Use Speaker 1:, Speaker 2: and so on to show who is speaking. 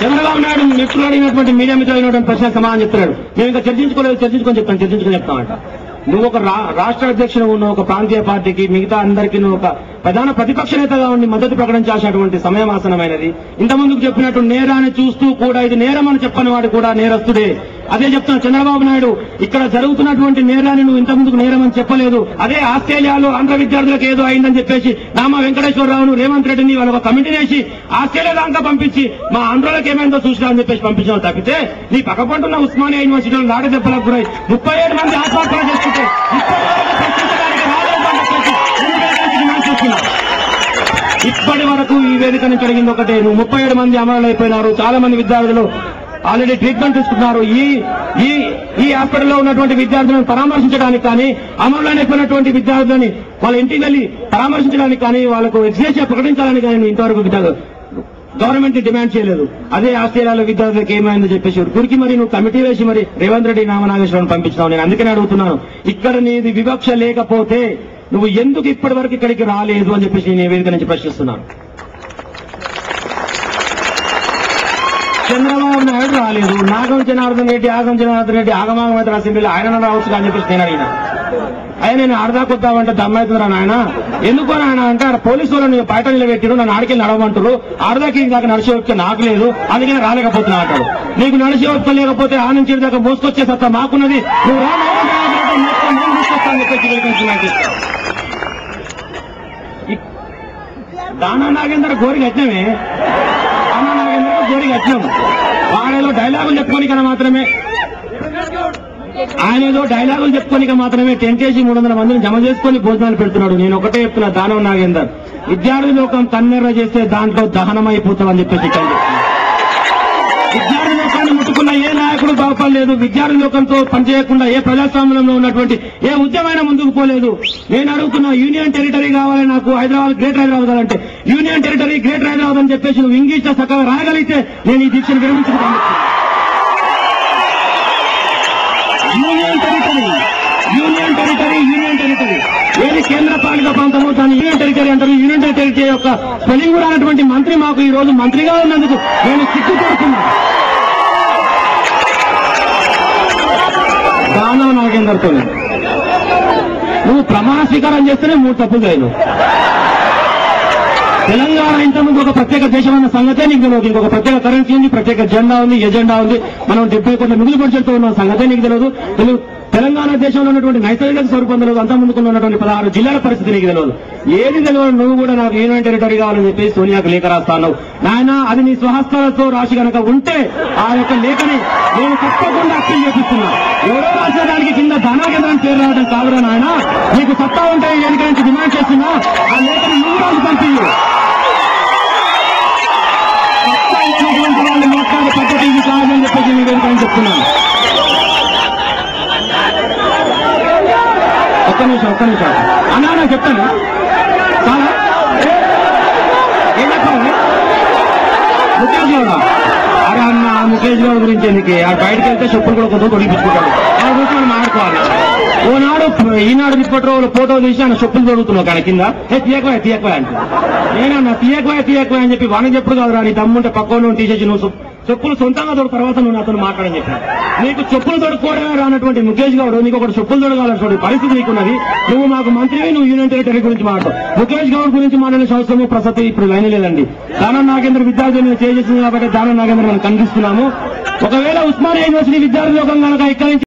Speaker 1: చంద్రబాబు నాయుడు మిత్రులు అడిగినటువంటి మీడియా మిత్రులు అయినటువంటి ప్రశ్న సమాధానం చెప్తున్నాడు. నేను ఇంకా చర్చించుకోలేదు చర్చించుకొని చెప్తాను చర్చించుకొని చెప్తామంట నువ్వు ఒక రా- రాష్ట్ర అధ్యక్షుడు ఉన్న ఒక ప్రాంతీయ పార్టీకి మిగతా అందరికీ నువ్వు ఒక ప్రధాన ప్రతిపక్ష నేతగా ఉండి మద్దతు ప్రకటించాల్సినటువంటి సమయం ఆసనమైనది ఇంత ముందుకు చెప్పినట్టు నేరాన్ని చూస్తూ కూడా ఇది నేరం అని చెప్పని వాడు కూడా నేరస్తుడే. అదే చెప్తున్నా చంద్రబాబు నాయుడు ఇక్కడ జరుగుతున్నటువంటి నేరాన్ని నువ్వు ఇంతకుముందుకు నేరం అని చెప్పలేదు. అదే ఆస్ట్రేలియాలో ఆంధ్ర విద్యార్థులకు ఏదో అయిందని చెప్పేసి నామ వెంకటేశ్వరరావును రేవంత్ రెడ్డిని వాళ్ళ ఒక కమిటీ వేసి ఆస్ట్రేలియా దాకా పంపించి మా ఆంధ్రలకు ఏమైందో చూసినా అని చెప్పేసి పంపించావు తప్పితే నీ పక్కపంటున్న ఉస్మానియా యూనివర్సిటీలో నాడ దెబ్బలకు గురై ముప్పై ఏడు మంది ఆత్మహత్య చేసుకుంటే ఇప్పటి వరకు ప్రశ్నించడానికి రాలేదు అని చెప్పేసి ఎందుకు ప్రశ్నించడానికి మనసు వస్తున్నా? ఇప్పటి వరకు ఈ వేదిక నుంచి అడిగింది ఒకటే. నువ్వు ముప్పై ఏడు మంది అమరులు అయిపోయినారు చాలా మంది విద్యార్థులు ఆల్రెడీ ట్రీట్మెంట్ తీసుకున్నారు. ఈ ఈ ఈ హాస్పిటల్లో ఉన్నటువంటి విద్యార్థులను పరామర్శించడానికి కానీ అమరులైనటువంటి విద్యార్థులని వాళ్ళ ఇంటికి వెళ్ళి పరామర్శించడానికి కానీ వాళ్ళకు ఎగ్జిబిషన్ ప్రకటించాలని కానీ ఇంతవరకు గవర్నమెంట్ డిమాండ్ చేయలేదు. అదే ఆస్ట్రేలియాలో విద్యార్థులకు ఏమైందో చెప్పేసి గురికి మరి నువ్వు కమిటీ వేసి మరి రేవంత్ రెడ్డి నామనాగేశ్వరం పంపించినావు. నేను అందుకనే అడుగుతున్నాను. ఇక్కడ నీది వివక్ష లేకపోతే నువ్వు ఎందుకు ఇప్పటి వరకు ఇక్కడికి రాలేదు అని చెప్పేసి నేను వేదిక నుంచి ప్రశ్నిస్తున్నాను. చంద్రబాబు నాయుడు రాలేదు. నాగం జనార్దన్ రెడ్డి ఆగం జనార్దన్ రెడ్డి ఆగమాగమైతే అసెంబ్లీలో ఆయన రావచ్చు అని చెప్పేసి నేను అడిగిన అయ్యా నేను ఆడదాకొద్దామంటే దమ్మైతుందిరా నాయన. ఎందుకో నాయన అంటే ఆడ పోలీసు వాళ్ళని బయట నిలబెట్టిరు నన్ను ఆడికి నడవమంటారు ఆడదాకి దాకా నడిచే ఓపిక నాకు లేదు. అందుకని రాలేకపోతున్నా అంటాడు. నీకు నడిచే ఓపిక లేకపోతే ఆ నుంచి దాకా మోసుకొచ్చే సత్తా మాకున్నది. నువ్వు రా దానా నాయన, మొత్తం నేను నాగేందర్ వచ్చినాం. కట్టినాం వాడేదో డైలాగులు చెప్పుకోనికన మాత్రమే. ఆయన ఏదో డైలాగులు చెప్పుకోనిక మాత్రమే టెంట్ మూడు వందల మందిని జమ చేసుకుని భోజనాలు పెడుతున్నాడు. నేను ఒకటే చెప్తున్నా దానం నాగేందర్. విద్యార్థి లోకం తన్నెర్ర చేస్తే దాంట్లో దహనం అయిపోతామని చెప్పేసి విద్యార్థి లోకాన్ని బాగుపడలేదు. విద్యార్థి లోకంతో పనిచేయకుండా ఏ ప్రజాస్వామ్యంలో ఉన్నటువంటి ఏ ఉద్యమైనా ముందుకు పోలేదు. నేను అడుగుతున్నా యూనియన్ టెరిటరీ కావాలి నాకు హైదరాబాద్ గ్రేటర్ హైదరాబాద్ అంటే యూనియన్ టెరిటరీ గ్రేటర్ హైదరాబాద్ అని చెప్పేసి నువ్వు ఇంగ్లీష్లో చక్కగా రాయగలిగితే నేను ఈ దీక్షను విరమించుకుంటాను. Union territory union territory union territory. ఏది కేంద్ర పాలిత ప్రాంతమో దాన్ని యూనియన్ టెరిటరీ అంటారు. యూనియన్ టెరిటరీ యొక్క స్పెల్లింగ్ కూడా అన్నటువంటి మంత్రి మాకు ఈ రోజు మంత్రిగా ఉన్నందుకు నేను సిగ్గుపడుతున్నా కోరుతున్నాను నాగేందర్తో నువ్వు ప్రమాణ స్వీకారం చేస్తేనే మూడు తప్పులు చేయను తెలంగాణ ఇంతకుముందు ఒక ప్రత్యేక దేశం అన్న సంగతే నీకు తెలియదు. ఇంకొక ప్రత్యేక కరెన్సీ ఉంది ప్రత్యేక జెండా ఉంది ఎజెండా ఉంది. మనం డెబ్బై కోట్ల మిగులు బడ్జెట్తో ఉన్న సంగతే నీకు తెలియదు. తెలు- తెలంగాణ దేశంలో ఉన్నటువంటి నైసర్గిక స్వరూపం తెలియదు. అంత ముందుకున్న ఉన్నటువంటి పదహారు జిల్లాల పరిస్థితి నీకు తెలియదు. ఏది తెలియదు నువ్వు కూడా నాకు యూనియన్ టెరిటరీ కావాలని చెప్పి సోనియాకు లేఖ రాస్తాను. నాయన అది నీ స్వహస్తాలతో రాసి కనుక ఉంటే ఆ యొక్క లేఖని నేను తప్పకుండా అప్పీల్ చేపిస్తున్నా. ఎవరో పేరు రావడం కాదురా నాయన నీకు సత్తా ఉంటాయి ఎన్నిక నుంచి డిమాండ్ చేస్తున్నా ఆ లేఖను నువ్వు రాసి పంపించు సత్తా ఇచ్చినటువంటి వాళ్ళు మాట్లాడే పద్ధతి ఇది కాదని చెప్పేసి నేను వెనుకని చెప్తున్నాను. ఒక్క నిమిషం ఒక్క నిమిషం. అన్నా నాకు చెప్తాను. చాలా. ఏం చెప్పాలి? ముఖేష్ గౌడ అరే అన్న ముఖేష్ గౌడ్ గురించి ఎందుకు ఆ బయటకు వెళ్తే చెప్పులు కూడా కొంత తొడిగించుకుంటాడు ఆ రోజు మనం ఆడుకోవాలి ఓనాడు ఈనాడు రిపోర్టర్ ఫోటో తీసి ఆయన చెప్పులు దొరుకుతున్నావు కానీ కింద. ఏ తీయకపోయా తీయకపోయా అంటే. నేనన్నా తీయకపోయా తీయకపోయా అని చెప్పి వాణి చెప్పుడు కాదు నీ దమ్ముంటే పక్కన తీసేసి నువ్వు చెప్పులు సొంతంగా తోడు తర్వాత నువ్వు అతను మాట్లాడని చెప్పాను నీకు చెప్పులు తొడుక్కోవడమే రానటువంటి ముఖేష్ గౌడ్ నీకు ఒకటి చెప్పులు తొడగాలన్నటువంటి పరిస్థితి నీకున్నది. నువ్వు మాకు మంత్రివి నువ్వు యూనియన్ టెరిటరీ గురించి మాట్లాడు. ముఖేష్ గౌడ్ గురించి మాట్లాడిన సంవత్సరం ప్రసక్తి ఇప్పుడు లైన్ లేదండి. దానం నాగేంద్ర విద్యార్థులు చేసేసింది కాబట్టి దానం నాగేంద్ర మనం కనిపిస్తున్నాము ఒకవేళ ఉస్మానియా యూనివర్సిటీ విద్యార్థి లోకం కనుక ఇక్కడి నుంచి